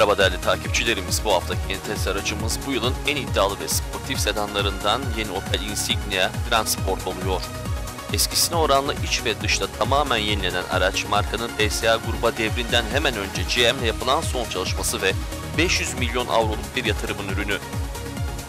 Merhaba değerli takipçilerimiz. Bu haftaki yeni test aracımız bu yılın en iddialı ve sportif sedanlarından yeni Opel Insignia Grand Sport oluyor. Eskisine oranla iç ve dışta tamamen yenilenen araç markanın DSA gruba devrinden hemen önce GM'le yapılan son çalışması ve 500 milyon avroluk bir yatırımın ürünü.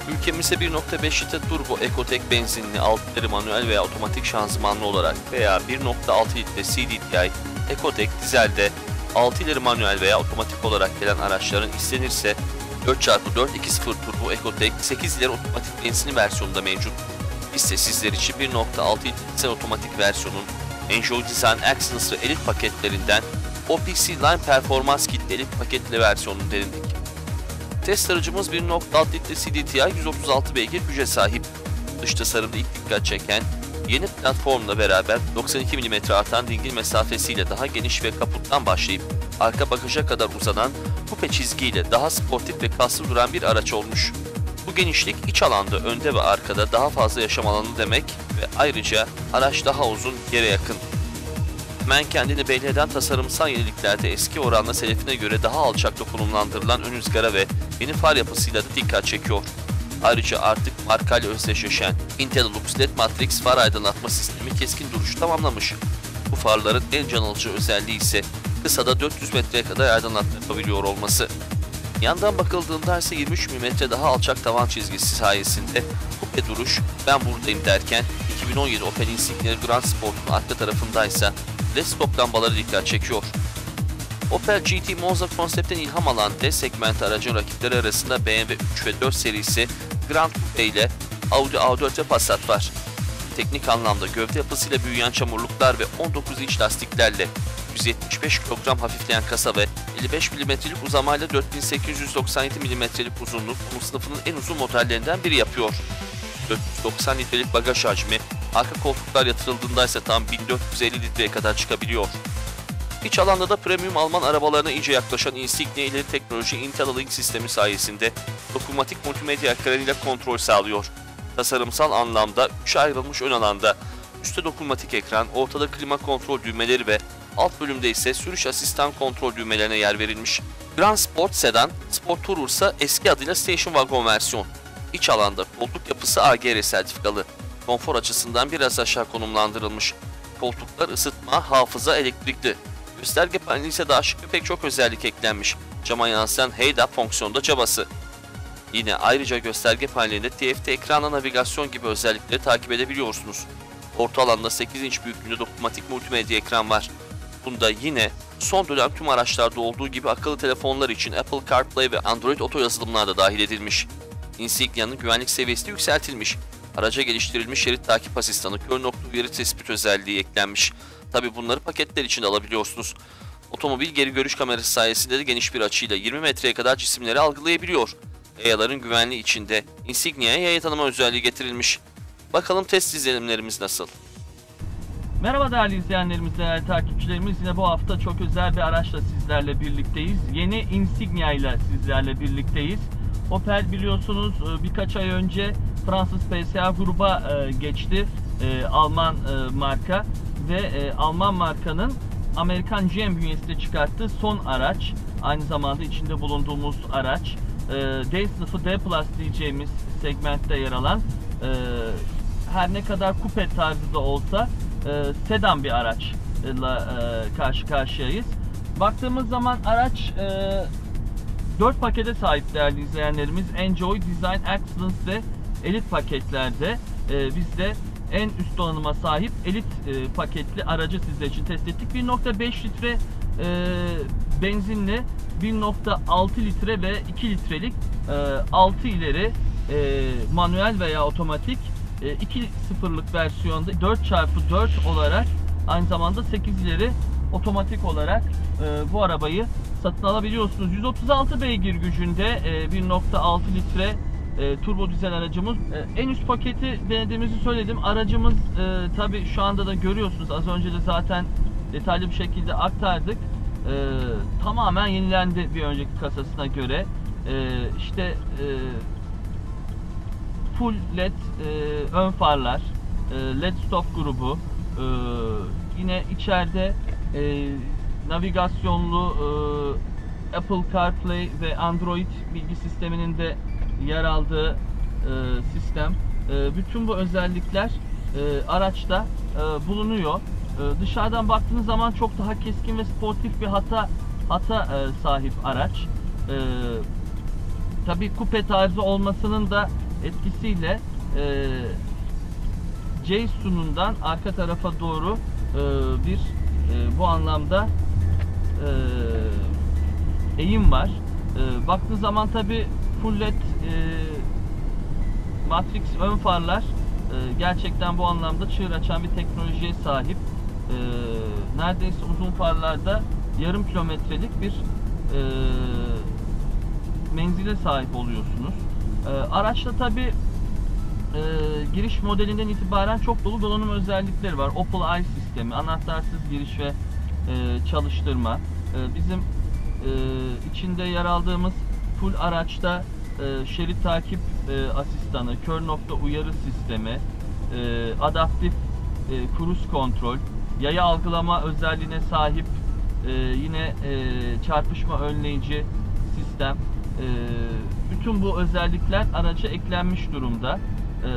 Ülkemizde 1.5 litre turbo Ecotec benzinli 6 litre manuel veya otomatik şanzımanlı olarak veya 1.6 litre CDTI Ecotec dizelde 6 ileri manuel veya otomatik olarak gelen araçların istenirse 4x4 2.0 turbo Ecotec 8 ileri otomatik benzinli versiyonunda mevcut. De sizler için 1.6 litre otomatik versiyonun Enjoy Design Excellence Elite paketlerinden OPC Line Performans Kit Elite paketli versiyonunu denedik. Test aracımız 1.6 litre CDTI 136 beygir güce sahip. Dış tasarımda ilk dikkat çeken yeni platformla beraber 92 mm artan dingil mesafesiyle daha geniş ve kaputtan başlayıp arka bagaja kadar uzanan kupe çizgiyle daha sportif ve kaslı duran bir araç olmuş. Bu genişlik iç alanda önde ve arkada daha fazla yaşam alanı demek ve ayrıca araç daha uzun yere yakın. Men kendini belli eden tasarımsal yeniliklerde eski oranla selefine göre daha alçakta konumlandırılan ön ızgara ve yeni far yapısıyla da dikkat çekiyor. Ayrıca artık markayla özdeşleşen Intel Lux LED Matrix far aydınlatma sistemi keskin duruşu tamamlamış. Bu farların en can alıcı özelliği ise kısada 400 metreye kadar aydınlatma yapabiliyor olması. Yandan bakıldığında ise 23 mm daha alçak tavan çizgisi sayesinde kupe duruş ben buradayım derken 2017 Opel Insignia Grand Sport'un arka tarafındaysa LED stop lambaları dikkat çekiyor. Opel GT Monza konseptten ilham alan D segment aracın rakipleri arasında BMW 3 ve 4 serisi Grand Coupe ile Audi A4 ve Passat var. Teknik anlamda gövde yapısıyla büyüyen çamurluklar ve 19 inç lastiklerle 175 kilogram hafifleyen kasa ve 55 mm'lik uzamayla 4897 mm'lik uzunluk bu sınıfının en uzun modellerinden biri yapıyor. 490 litrelik bagaj hacmi, arka koltuklar yatırıldığında ise tam 1450 litreye kadar çıkabiliyor. İç alanda da premium Alman arabalarına iyice yaklaşan Insignia ileri teknoloji Intel Link sistemi sayesinde dokunmatik multimedya ekranıyla kontrol sağlıyor. Tasarımsal anlamda 3'e ayrılmış ön alanda üstte dokunmatik ekran, ortada klima kontrol düğmeleri ve alt bölümde ise sürüş asistan kontrol düğmelerine yer verilmiş. Grand Sport Sedan, Sport Tourer ise eski adıyla Station Wagon versiyon. İç alanda koltuk yapısı AGR sertifikalı. Konfor açısından biraz aşağı konumlandırılmış. Koltuklar ısıtma, hafıza, elektrikli. Gösterge paneli ise daha şık ve pek çok özellik eklenmiş. Cama yansıyan Up fonksiyonda cabası. Yine ayrıca gösterge panelinde TFT ekranla navigasyon gibi özellikleri takip edebiliyorsunuz. Orta alanda 8 inç büyüklüğünde dokunmatik multimedya ekran var. Bunda yine son dönem tüm araçlarda olduğu gibi akıllı telefonlar için Apple CarPlay ve Android Auto yazılımlar da dahil edilmiş. Insignia'nın güvenlik seviyesi yükseltilmiş. Araca geliştirilmiş şerit takip asistanı, kör nokta uyarı tespit özelliği eklenmiş. Tabi bunları paketler içinde alabiliyorsunuz. Otomobil geri görüş kamerası sayesinde de geniş bir açıyla 20 metreye kadar cisimleri algılayabiliyor. Yayaların güvenliği içinde Insignia'ya yaya tanıma özelliği getirilmiş. Bakalım test izlenimlerimiz nasıl? Merhaba değerli izleyenlerimiz, değerli takipçilerimiz. Yine bu hafta çok özel bir araçla sizlerle birlikteyiz. Yeni Insignia ile sizlerle birlikteyiz. Opel biliyorsunuz e, birkaç ay önce Fransız PSA gruba e, geçti. E, Alman marka ve Alman markanın Amerikan GM bünyesinde çıkarttığı son araç. Aynı zamanda içinde bulunduğumuz araç. D sınıfı D Plus diyeceğimiz segmentte yer alan her ne kadar kupe tarzı da olsa e, sedan bir araçla e, karşı karşıyayız. Baktığımız zaman araç e, 4 pakete sahip değerli izleyenlerimiz. Enjoy, Design, Excellence ve Elite paketlerde. E, biz de en üst donanıma sahip Elite e, paketli aracı sizler için test ettik. 1.5 litre e, benzinli 1.6 litre ve 2 litrelik e, 6 ileri e, manuel veya otomatik 2.0'lık e, versiyonda 4x4 olarak aynı zamanda 8 ileri otomatik olarak e, bu arabayı satın alabiliyorsunuz. 136 beygir gücünde 1.6 e, turbo dizel aracımız. En üst paketi denediğimizi söyledim. Aracımız tabi şu anda da görüyorsunuz. Az önce de zaten detaylı bir şekilde aktardık. Tamamen yenilendi bir önceki kasasına göre. İşte full led e, ön farlar, e, led stop grubu, e, yine içeride e, navigasyonlu e, Apple CarPlay ve Android bilgi sisteminin de yer aldığı e, sistem. E, bütün bu özellikler e, araçta e, bulunuyor. E, dışarıdan baktığınız zaman çok daha keskin ve sportif bir hata hata e, sahip araç. E, tabii kupe tarzı olmasının da etkisiyle e, C sunundan arka tarafa doğru e, bir e, bu anlamda e, eğim var. E, baktığın zaman tabi full led e, matrix ön farlar e, gerçekten bu anlamda çığır açan bir teknolojiye sahip. E, neredeyse uzun farlarda yarım kilometrelik bir e, menzile sahip oluyorsunuz. E, araçta tabi e, giriş modelinden itibaren çok dolu donanım özellikleri var. Opel Eye sistemi, anahtarsız giriş ve e, çalıştırma. E, bizim e, içinde yer aldığımız full araçta e, şerit takip e, asistanı, kör nokta uyarı sistemi, e, adaptif e, cruise kontrol, yaya algılama özelliğine sahip e, yine e, çarpışma önleyici sistem. E, bütün bu özellikler araca eklenmiş durumda. E,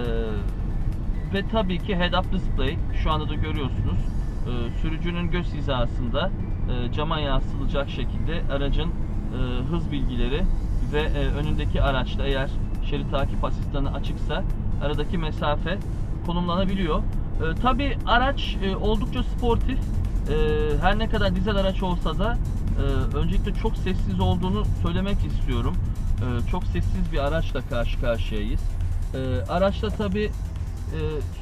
ve tabii ki head-up display şu anda da görüyorsunuz e, sürücünün göz hizasında e, cama yansıtılacak şekilde aracın e, hız bilgileri ve e, önündeki araçta eğer şerit takip asistanı açıksa aradaki mesafe konumlanabiliyor. E, Tabi araç e, oldukça sportif. E, her ne kadar dizel araç olsa da e, öncelikle çok sessiz olduğunu söylemek istiyorum. E, çok sessiz bir araçla karşı karşıyayız. E, araçta tabi e,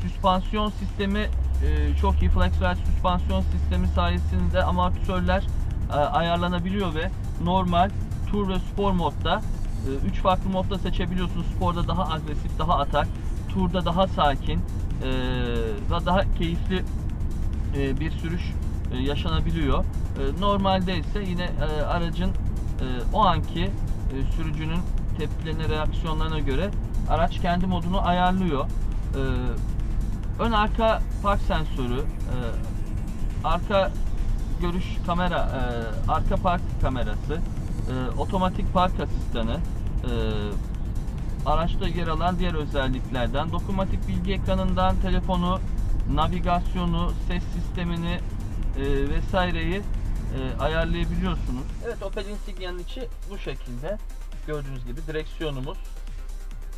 süspansiyon sistemi e, çok iyi flex ride süspansiyon sistemi sayesinde amortisörler e, ayarlanabiliyor ve normal, tur ve spor modda 3 farklı modda seçebiliyorsunuz. Sporda daha agresif, daha atak, turda daha sakin e, ve daha keyifli e, bir sürüş e, yaşanabiliyor. E, normalde ise yine e, aracın e, o anki e, sürücünün tepkilerine, reaksiyonlarına göre araç kendi modunu ayarlıyor. E, ön arka park sensörü, e, arka görüş kamera, e, arka park kamerası, e, otomatik park asistanı, e, araçta yer alan diğer özelliklerden, dokunmatik bilgi ekranından telefonu, navigasyonu, ses sistemini e, vesaireyi e, ayarlayabiliyorsunuz. Evet Opel Insignia'nın içi bu şekilde. Gördüğünüz gibi direksiyonumuz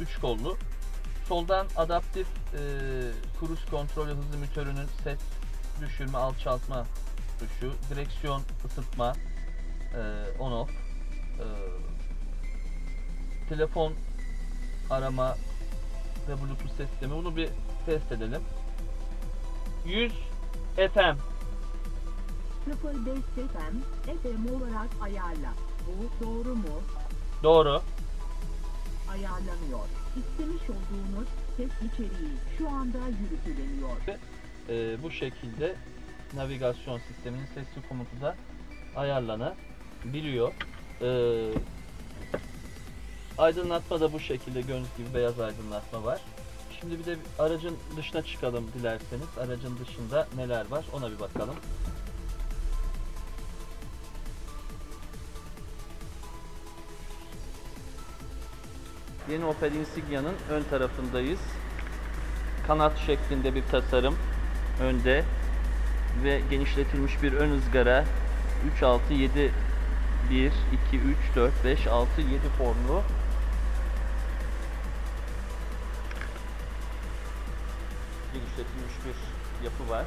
3 kollu. Soldan adaptif e, cruise kontrol hızlimitörünün ses düşürme, alçaltma tuşu, direksiyon ısıtma, e, on off, e, telefon arama ve bluetooth ses sistemi. Bunu bir test edelim. 100 FM 05 FM, FM olarak ayarla. Bu doğru mu? doğru. Ayarlanıyor. İstemiş olduğunuz ses içeriği şu anda yürütüleniyor. e, bu şekilde navigasyon sisteminin sesli komutu da ayarlanabiliyor. E, aydınlatma da bu şekilde gördüğünüz gibi beyaz aydınlatma var. Şimdi bir de aracın dışına çıkalım dilerseniz. Aracın dışında neler var ona bir bakalım. Yeni Opel Insignia'nın ön tarafındayız. Kanat şeklinde bir tasarım önde ve genişletilmiş bir ön ızgara 3 6 7 1 2 3 4 5 6 7 formlu genişletilmiş bir yapı var.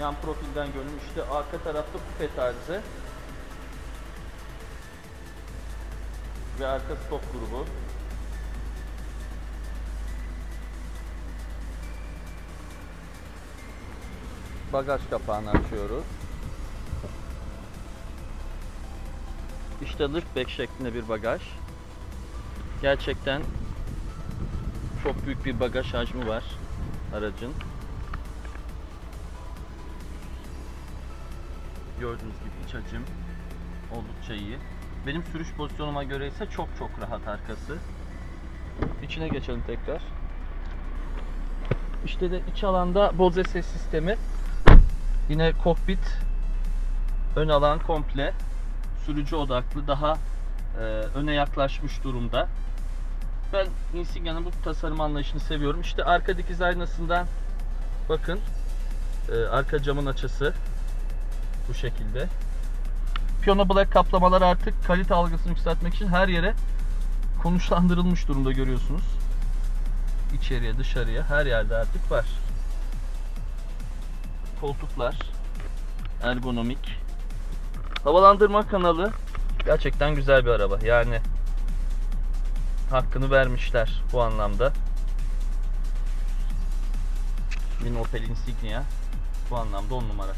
Yan profilden görünüm arka tarafta kupe tarzı ve arka stop grubu. Bagaj kapağını açıyoruz. İşte liftback şeklinde bir bagaj. Gerçekten çok büyük bir bagaj hacmi var aracın. Gördüğünüz gibi iç hacim oldukça iyi. Benim sürüş pozisyonuma göre ise çok çok rahat arkası. İçine geçelim tekrar. İşte de iç alanda Bose ses sistemi. Yine kokpit Ön alan komple sürücü odaklı daha e, öne yaklaşmış durumda. Ben Insignia'nın bu tasarım anlayışını seviyorum. İşte arka dikiz aynasından bakın e, arka camın açısı bu şekilde. Piyano Black kaplamalar artık kalite algısını yükseltmek için her yere konuşlandırılmış durumda görüyorsunuz. İçeriye dışarıya her yerde artık var. Koltuklar ergonomik. Havalandırma kanalı gerçekten güzel bir araba. Yani hakkını vermişler bu anlamda. Yine Opel Insignia bu anlamda 10 numara.